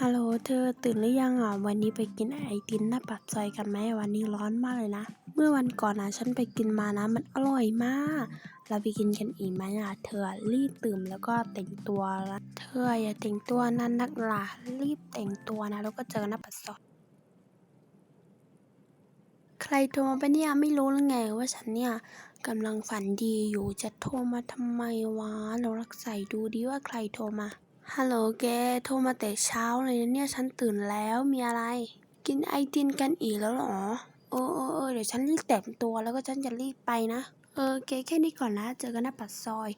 ฮัลโหลเธอตื่นหรือยังอะวันนี้ไปกินไอติมหน้าปากซอยกันไหมวันนี้ร้อนมากเลยนะ เมื่อวันก่อนนะฉันไปกินมานะมันอร่อยมาก เราไปกินกันอีกไหมอะเธอรีบตื่นแล้วก็แต่งตัวแล้วเธออย่าแต่งตัวนั้นนักหล่ะรีบแต่งตัวนะแล้วก็เจอหน้าปากซอยใครโทรมาปะเนี่ยไม่รู้หรือไงว่าฉันเนี่ยกำลังฝันดีอยู่จะโทรมาทำไมวะเรารักใส่ดูดิว่าใครโทรมา ฮัลโหลแก โทรมาแต่เช้าเลยนะเนี่ยฉันตื่นแล้วมีอะไร กินไอติมกันอีกแล้วเหรอเออเออเออเดี๋ยวฉันรีบแต่งตัวแล้วก็ฉันจะรีบไปนะ เออแกแค่นี้ก่อนนะ เจอกันหน้าปากซอย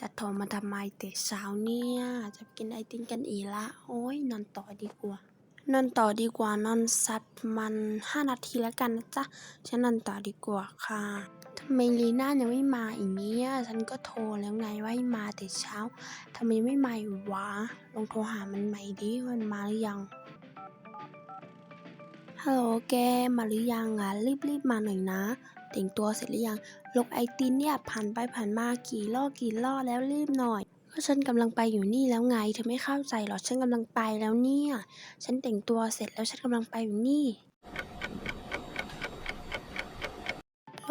จะโทรมาทำไมแต่เช้าเนี่ยจะกินไอติมกันอีกละ โอ้ยนอนต่อดีกว่านอนต่อดีกว่านอนสัตว์มันห้านาทีแล้วกันนะจ๊ะฉันนอนต่อดีกว่าค่ะ ไมลีน่ายังไม่มาอีกเนี่ย ฉันก็โทรแล้วไงว่าให้มาแต่เช้าทำไมไม่มาอีกวะ ลองโทรหามันใหม่ดิมันมาหรือยัง ฮัลโหลแกมาหรือยังอะรีบรีบมาหน่อยนะ แต่งตัวเสร็จหรือยัง ลกไอตินเนี่ยผ่านไปผ่านมากี่รอบกี่รอบแล้วรีบหน่อยก็ฉันกำลังไปอยู่นี่แล้วไง เธอไม่เข้าใจหรอ ฉันกำลังไปแล้วเนี่ย ฉันแต่งตัวเสร็จแล้วฉันกำลังไปอยู่นี่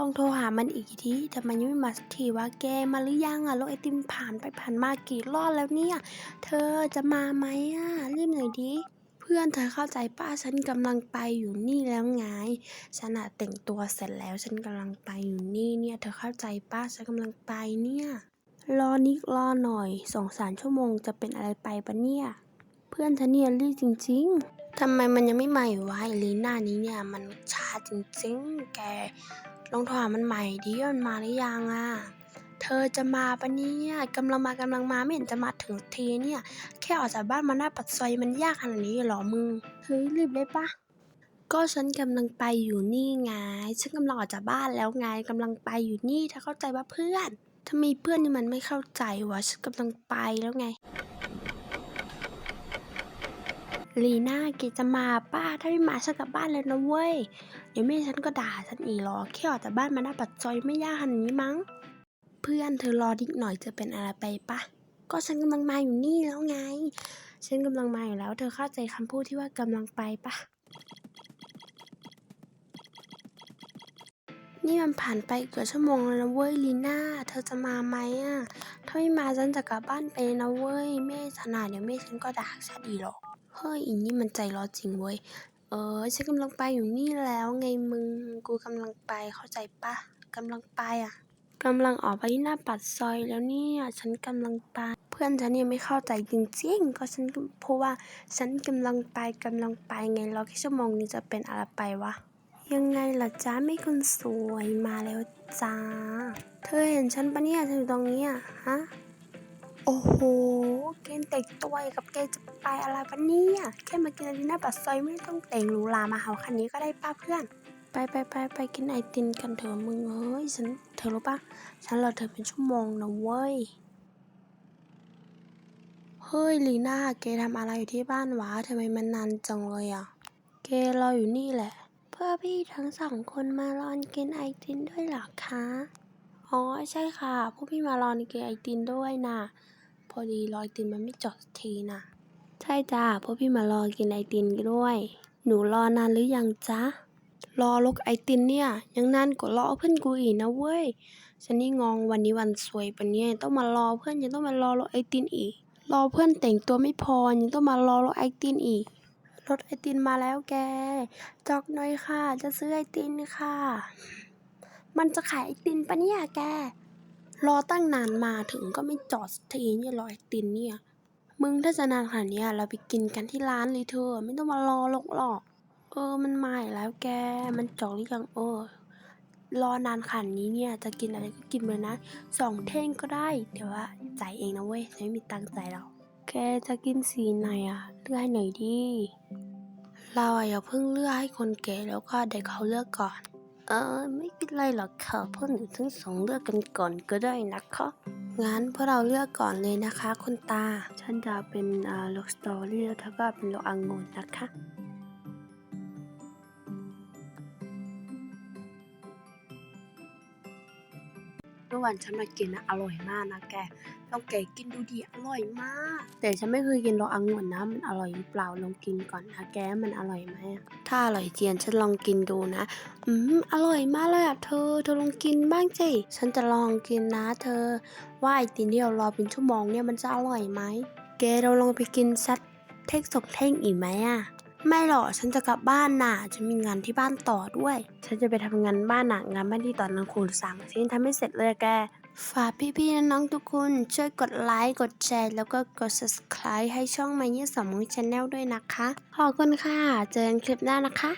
ลองโทรหามันอีกทีแต่มันยังไม่มาสักทีว่าแกมาหรือยังอะรถไอติมผ่านไปผ่านมากี่รอบแล้วเนี่ย เธอจะมาไหมอะรีบหน่อยดิเพื่อนเธอเข้าใจป้าฉันกำลังไปอยู่นี่แล้วไงฉันอะแต่งตัวเสร็จแล้วฉันกำลังไปอยู่นี่เนี่ย เธอเข้าใจป้าฉันกำลังไปเนี่ยรอนิกรอหน่อยสองสามชั่วโมงจะเป็นอะไรไปปะเนี่ย เพื่อนฉันเนี่ยรีบจริง ๆทำไมมันยังไม่มาอยู่วะลีน่านี้เนี่ย มันช้าจริงๆ แก ลองโทรหามมันใหม่ดิมันมาหรือยังอะ เธอจะมาปะเนี่ยกำลังมากำลังมาไม่เห็นจะมาถึงทีเนี่ย แค่ออกจากบ้านมาหน้าปัดซอยมันยากขนาดนี้หรอมึง เฮ้ยรีบได้ปะก็ฉันกำลังไปอยู่นี่ไง ฉันกำลังออกจากบ้านแล้วไงกำลังไปอยู่นี่ถ้าเข้าใจว่าเพื่อน ถ้ามีเพื่อนนี่มันไม่เข้าใจวะฉันกำลังไปแล้วไง ลีน่าแกจะมาป้าถ้าไม่มาฉันกลับบ้านเลยนะเว้ย เดี๋ยวแม่ฉันก็ด่าฉันอีกหรอแค่ออกจากบ้านมาหน้าปัดซอยไม่ยากขนาดนี้มั้ง เพื่อนเธอรอนิดหน่อยจะเป็นอะไรไปปะก็ฉันกำลังมาอยู่นี่แล้วไง ฉันกำลังมาอยู่แล้ว เธอเข้าใจคำพูดที่ว่ากำลังไปปะนี่มันผ่านไปเกือบชั่วโมงแล้วนะเว้ยลีน่า เธอจะมาไหมอะ ถ้าไม่มาฉันจะกลับบ้านไปนะเว้ยแม่ฉันน่ะเดี๋ยวแม่ฉันก็ด่าฉันอีหรอก ฮ้ยอีนี่มันใจร้อนจริงเว้ย เออฉันกำลังไปอยู่นี่แล้วไงมึง กูกำลังไปเข้าใจปะกำลังไปอะกำลังออกไปที่หน้าปัดซอยแล้วเนี่ยฉันกำลังไป เพื่อนฉันเนี่ยไม่เข้าใจจริงๆก็ฉันเพราะว่าฉันกำลังไปกำลังไปไงรอแค่ชั่วโมงนี้จะเป็นอะไรไปวะยังไงล่ะจ๊ะไม่คนสวยมาแล้วจ้า เธอเห็นฉันปะเนี่ยฉันอยู่ตรงนี้อะฮะ โอ้โห เกณฑ์แต่งตัวกับแกจะไปอะไรปะเนี่ย แค่มากินอะไรหน้าปากซอยไม่ต้องแต่งหรูหรามาเหาคันนี้ก็ได้ป้าเพื่อน ไปไปไปไปกินไอติมกันเถอะมึงเฮ้ยฉันเธอรู้ปะฉันรอเธอเป็นชั่วโมงนะเว้ย เฮ้ยลีน่าแกทำอะไรอยู่ที่บ้านวะทำไมมันนานจังเลยอะแกรออยู่นี่แหละ เพื่อพี่ทั้งสองคนมารอนกินไอติมด้วยเหรอคะ อ๋อ ใช่ค่ะ พวกพี่มารอนกินไอติมด้วยนะพอดีรอไอติมมันไม่จอดสักทีนะใช่จ้าพวกพี่มารอกินไอติมด้วย หนูรอนานหรือยังจ๊ะ รอลกไอติมเนี่ย ยังนานกว่ารอเพื่อนกูอีกนะเว้ย ฉันนี่งงวันนี้วันสวยปะเนี่ยต้องมารอเพื่อนยังต้องมารอรถไอติมอีก รอเพื่อนแต่งตัวไม่พอยังต้องมารอรถไอติมอีก รถไอติมมาแล้วแก จอกหน่อยค่ะ จะซื้อไอติมค่ะ มันจะขายไอติมปะเนี่ยแก รอตั้งนานมาถึงก็ไม่จอดสักทีเนี่ยรอไอติมเนี่ย มึงถ้าจะนานขนาดเนี้ยเราไปกินกันที่ร้านเลยเธอ ไม่ต้องมารอหรอกหรอก เออมันมาอีกแล้วแก มันจองหรือยังเออ รอนานขนาดนี้เนี่ยจะกินอะไรก็กินเลยนะสองเท่งก็ได้ เดี๋ยวว่าจ่ายเองนะเว้ยฉันไม่มีตังค์จ่ายหรอกแกจะกินสีไหนอะเลือกให้หน่อยดิเราอะอย่าเพิ่งเลือกให้คนแก่แล้วก็เด็กเขาเลือกก่อน เออไม่เป็นไรหรอกค่ะพวกหนูทั้งสองเลือกกันก่อนก็ได้นะคะงั้นพวกเราเลือกก่อนเลยนะคะ คุณตา ฉันจะเป็นอ่าล็อกสตอรี่แล้วเธอก็เป็นล็อกองุ่นนะคะ มื่อวันฉันมากินนะอร่อยมากนะแกลองแกกินดูดิอร่อยมาก แต่ฉันไม่เคยกินรสองุ่นนะมันอร่อยหรือเปล่าลองกินก่อนนะแกมันอร่อยไหมถ้าอร่อยเจียนฉันลองกินดูนะอืมอร่อยมากเลยอะเธอเธอลองกินบ้างสิฉันจะลองกินนะเธอ ว่าไอติมที่เรารอเป็นชั่วโมงเนี่ยมันจะอร่อยไหมแกเราลองไปกินสักเท่งสองเท่งอีกไหมอะ ไม่หรอกฉันจะกลับบ้านน่ะฉันมีงานที่บ้านต่อด้วย ฉันจะไปทำงานบ้านน่ะงานบ้านที่ตอนนั้นคุณสั่งฉันทำไม่เสร็จเลยแก ฝากพี่ๆน้องๆทุกคน ช่วยกดไลค์กดแชร์แล้วก็กด subscribe ให้ช่อง My ยี่ยสมอง Channel ด้วยนะคะ ขอบคุณค่ะ เจอกันคลิปหน้านะคะ